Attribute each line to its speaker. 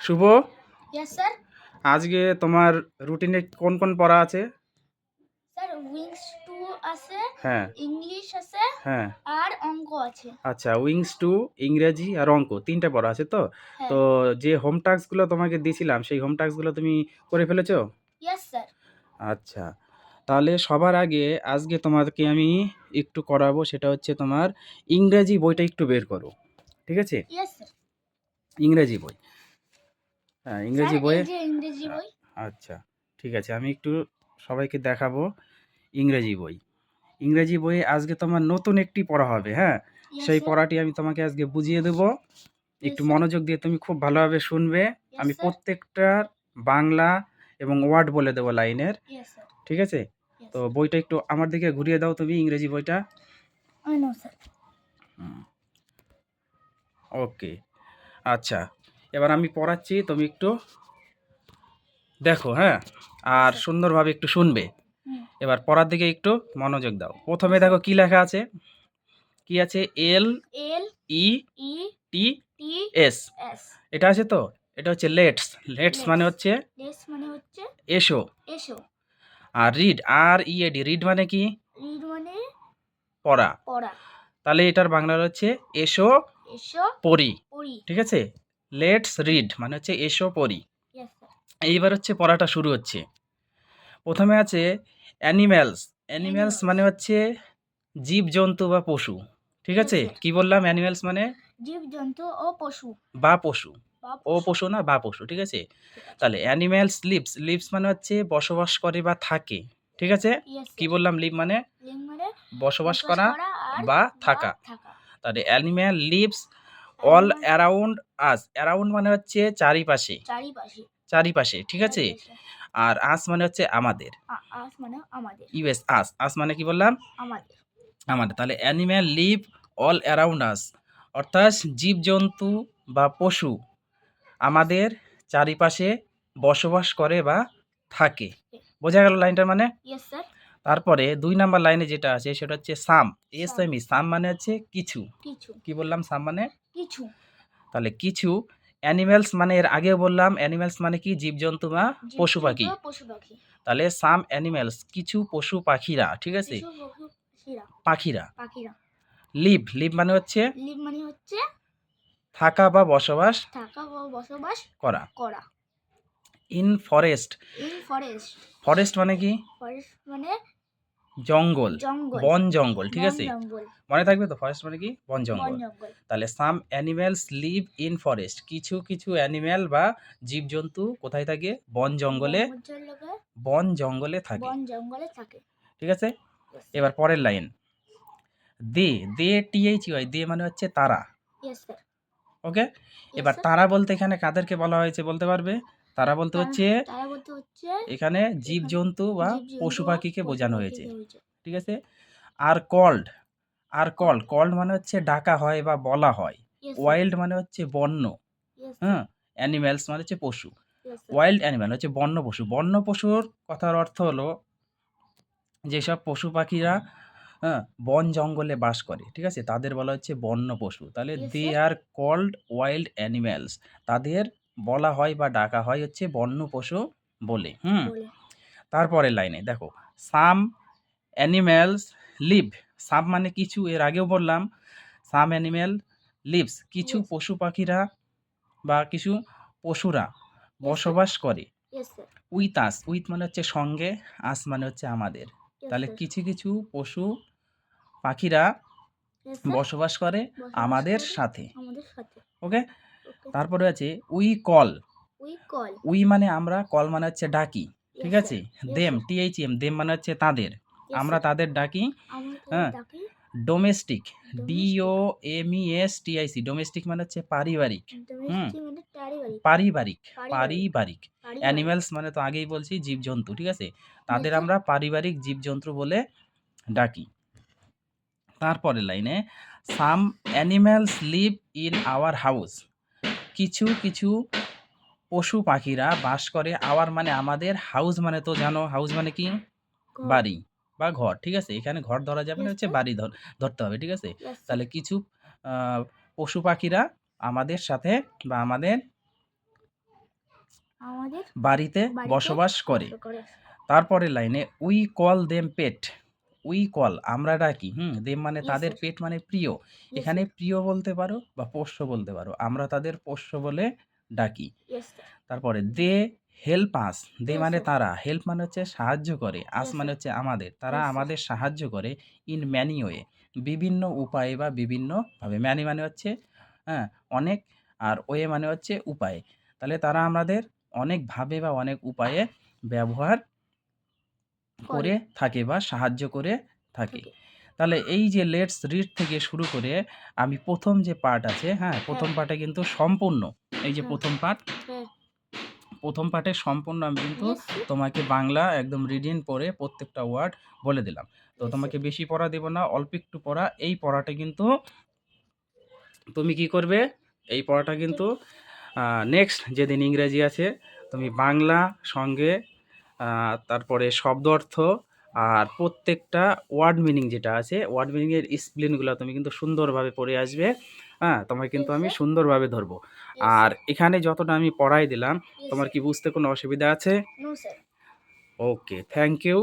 Speaker 1: শুভ?
Speaker 2: Yes sir
Speaker 1: আজকে তোমার রুটিনে কোন কোন পড়া আছে?
Speaker 2: স্যার উইংস টু আছে
Speaker 1: হ্যাঁ।
Speaker 2: ইংলিশ আছে
Speaker 1: হ্যাঁ।
Speaker 2: আর অঙ্ক আছে।
Speaker 1: আচ্ছা উইংস টু ইংরেজি আর অঙ্ক তিনটে পড়া আছে তো?
Speaker 2: হ্যাঁ।
Speaker 1: তো যে হোম টাস্কগুলো তোমাকে দিয়েছিলাম সেই হোম টাস্কগুলো তুমি করে ফেলেছো?
Speaker 2: ইয়েস স্যার
Speaker 1: আচ্ছা তাহলে সবার আগে আজকে তোমাকে আমি একটু করাবো সেটা হচ্ছে তোমার ইংরেজি বইটা একটু বের করো ঠিক আছে?
Speaker 2: স্যার
Speaker 1: ইংরেজি বই। ইংরেজি বই?
Speaker 2: যে ইংরেজি বই।
Speaker 1: আচ্ছা ঠিক আছে আমি একটু সবাইকে দেখাবো ইংরেজি বই। ইংরেজি বইয়ে আজকে তোমার নতুন একটি পড়া হবে হ্যাঁ? সেই পড়াটি আমি তোমাকে আজকে বুঝিয়ে দেবো। একটু মনোযোগ দিয়ে তুমি খুব ভালোভাবে শুনবে। আমি প্রত্যেকটার বাংলা এবং ওয়ার্ড বলে দেবো লাইনের। ঠিক আছে? তো বইটা একটু আমার দিকে ঘুরিয়ে দাও তুমি ইংরেজি বইটা। ওকে আচ্ছা। এবার আমি পড়াচ্ছি তুমি একটু দেখো হ্যাঁ? আর। সুন্দরভাবে একটু শুনবে। এবার পড়ার দিকে একটু মনোযোগ দাও। প্রথমে দেখো কি লেখা আছে? কি আছে? L
Speaker 2: L
Speaker 1: E T S. এটা আছে তো? এটা হচ্ছে লেটস। লেটস মানে হচ্ছে
Speaker 2: মানে হচ্ছে
Speaker 1: এসো।
Speaker 2: এসো।
Speaker 1: আর রিড আর ই এডি রিড মানে কি?
Speaker 2: রিড মানে
Speaker 1: পড়া।
Speaker 2: পড়া।
Speaker 1: তাহলে এটার বাংলা হচ্ছে এসো
Speaker 2: এসো
Speaker 1: পড়ি।
Speaker 2: পড়ি।
Speaker 1: ঠিক আছে? লেটস রিড মানে হচ্ছে এসো পড়ি। এইবার হচ্ছে পড়াটা শুরু হচ্ছে। প্রথমে আছে অ্যানিম্যালস অ্যানিম্যালস মানে হচ্ছে জীবজন্তু বা পশু। ঠিক আছে. কি বললাম? অ্যানিম্যালস মানে?
Speaker 2: জীবজন্তু ও পশু।
Speaker 1: বা পশু। ও পশু। না বা পশু। ঠিক আছে? তাহলে অ্যানিম্যালস লিভস লিভস মানে হচ্ছে বসবাস করে বা থাকে। ঠিক আছে? কি বললাম? লিভ মানে?
Speaker 2: মানে
Speaker 1: বসবাস করা বা থাকা।
Speaker 2: থাকা।
Speaker 1: তাহলে animal lives all around us around মানে হচ্ছে চারিপাশে।
Speaker 2: চারিপাশে।
Speaker 1: চারিপাশে ঠিক আছে? আর আস মানে হচ্ছে আমাদের।
Speaker 2: আস মানে আমাদের।
Speaker 1: ইউএস আস আস মানে কি বললাম?
Speaker 2: আমাদের।
Speaker 1: আমাদের। তাহলে animal live all around us অর্থাৎ জীবজন্তু বা পশু আমাদের চারিপাশে বসবাস করে বা থাকে। বোঝা গেল লাইনটার মানে?
Speaker 2: ইয়েস স্যার
Speaker 1: তারপরে দুই নাম্বার লাইনে যেটা আছে সেটা হচ্ছে সাম। S M E. সাম মানে হচ্ছে কিছু।
Speaker 2: কিছু।
Speaker 1: কি বললাম? সাম মানে?
Speaker 2: কিছু।
Speaker 1: তাহলে কিছু। অ্যানিম্যালস মানে এর আগে বললাম অ্যানিম্যালস মানে কি? জীবজন্তু বা পশু পাখি। তাহলে সাম অ্যানিম্যালস কিছু পশু পাখিরা ঠিক আছে?
Speaker 2: পাখিরা।
Speaker 1: পাখিরা। লিভ লিভ মানে হচ্ছে
Speaker 2: লিভ মানে হচ্ছে
Speaker 1: থাকা বা বসবাস
Speaker 2: থাকা ও বসবাস
Speaker 1: করা।
Speaker 2: করা।
Speaker 1: In forest.
Speaker 2: In forest.
Speaker 1: Forest মানে কি?
Speaker 2: ফরেস্ট মানে
Speaker 1: জঙ্গল। বন জঙ্গল ঠিক আছে? মনে থাকবে তো? ফরেস্ট মানে কি? বন জঙ্গল। তাহলে some animals live in forest. কিছু কিছু অ্যানিম্যাল বা জীবজন্তু কোথায় থাকে? বন জঙ্গলে।
Speaker 2: বন জঙ্গলে।
Speaker 1: থাকে।
Speaker 2: বন জঙ্গলে থাকে।
Speaker 1: ঠিক আছে? এবার পরের line. They they T H Y they মানে হচ্ছে তারা। ওকে এবার তারা বলতে এখানে কাদেরকে বলা হয়েছে বলতে পারবে? তারা বলতে হচ্ছে
Speaker 2: তারা বলতে হচ্ছে
Speaker 1: এখানে জীবজন্তু বা পশু পাখিকে বোঝানো হয়েছে। ঠিক আছে? Are called are called called মানে হচ্ছে ডাকা হয় বা বলা হয়। ওয়াইল্ড মানে হচ্ছে বন্য। হ্যাঁ? অ্যানিম্যালস মানে হচ্ছে পশু। ওয়াইল্ড অ্যানিম্যাল হচ্ছে বন্য পশু। বন্য পশুর কথার অর্থ হলো যেসব পশু পাখিরা হ্যাঁ বন জঙ্গলে বাস করে ঠিক আছে? তাদের বলা হচ্ছে বন্য পশু। তাহলে they are called wild animals তাদের বলা হয় বা ডাকা হয় হচ্ছে বন্য পশু বলে হুম। তারপরের লাইনে দেখো সাম অ্যানিম্যালস লিভ সাম মানে কিছু এর আগেও বললাম সাম অ্যানিম্যাল লিভস কিছু পশু পাখিরা বা কিছু পশুরা বসবাস করে। উইথ আস উইথ মানে হচ্ছে সঙ্গে আস মানে হচ্ছে আমাদের। তাহলে কিছু কিছু পশু পাখিরা বসবাস করে আমাদের সাথে। ওকে. তারপরে আছে we call.
Speaker 2: We call.
Speaker 1: We মানে আমরা কল মানে হচ্ছে ডাকি ঠিক আছে? দেম. টিএইচ এম দেম মানে হচ্ছে তাদের। আমরা তাদের ডাকি হ্যাঁ। Domestic D
Speaker 2: Domestic.
Speaker 1: O M E S T I C domestic মানে হচ্ছে পারিবারিক।
Speaker 2: Domestic মানে পারিবারিক।
Speaker 1: পারিবারিক। অ্যানিম্যালস মানে তো আগেই বলছি জীবজন্তু ঠিক আছে? তাদের আমরা পারিবারিক জীবজন্তু বলে ডাকি। তারপরের লাইনে some animals live in our house কিছু কিছু পশু পাখিরা বাস করে। আওয়ার মানে আমাদের হাউস মানে তো জানো হাউস মানে কি? বাড়ি বা ঘর ঠিক আছে? এখানে ঘর ধরা যাবে না হচ্ছে বাড়ি ধর ধরতে হবে ঠিক আছে? তাহলে কিছু পশু পাখিরা আমাদের সাথে বা আমাদের বাড়িতে বসবাস করে। তারপরের লাইনে we call them pet we call আমরা ডাকি হুম দেম মানে তাদের পেট মানে প্রিয়। এখানে প্রিয় বলতে পারো বা পোষ্য বলতে পারো আমরা তাদের পোষ্য বলে ডাকি। তারপরে দে হেল্প আস দে মানে তারা হেল্প মানে হচ্ছে সাহায্য করে আস মানে হচ্ছে আমাদের তারা আমাদের সাহায্য করে ইন ম্যানি ওয়ে বিভিন্ন উপায়ে বা বিভিন্নভাবে ম্যানি মানে হচ্ছে হ্যাঁ অনেক আর ওয়ে মানে হচ্ছে উপায়। তাহলে তারা আমাদের অনেকভাবে বা অনেক উপায়ে ব্যবহার করে থাকে বা সাহায্য করে থাকে। তাহলে এই যে লেটস রিড থেকে শুরু করে আমি প্রথম যে পার্ট আছে হ্যাঁ প্রথম
Speaker 2: হ্যাঁ।
Speaker 1: পার্টে কিন্তু সম্পূর্ণ। এই যে
Speaker 2: হ্যাঁ।
Speaker 1: প্রথম পার্ট
Speaker 2: হ্যাঁ।
Speaker 1: প্রথম পার্টে সম্পূর্ণ আমি কিন্তু তোমাকে বাংলা একদম রিডিং পড়ে প্রত্যেকটা ওয়ার্ড বলে দিলাম। তো তোমাকে বেশি পড়া দেব না অল্প একটু পড়া। এই পড়াটা কিন্তু তুমি কি করবে? এই পড়াটা কিন্তু নেক্সট যেদিন ইংরেজি আছে তুমি বাংলা সঙ্গে তারপরে শব্দ অর্থ আর প্রত্যেকটা ওয়ার্ড মিনিং যেটা আছে ওয়ার্ড মিনিংয়ের স্প্লেনগুলো তুমি কিন্তু সুন্দরভাবে পড়ে আসবে। হ্যাঁ তোমায় কিন্তু আমি সুন্দরভাবে ধরবো। আর এখানে যতটা আমি পড়াই দিলাম তোমার কি বুঝতে কোনো অসুবিধা আছে? Okay thank you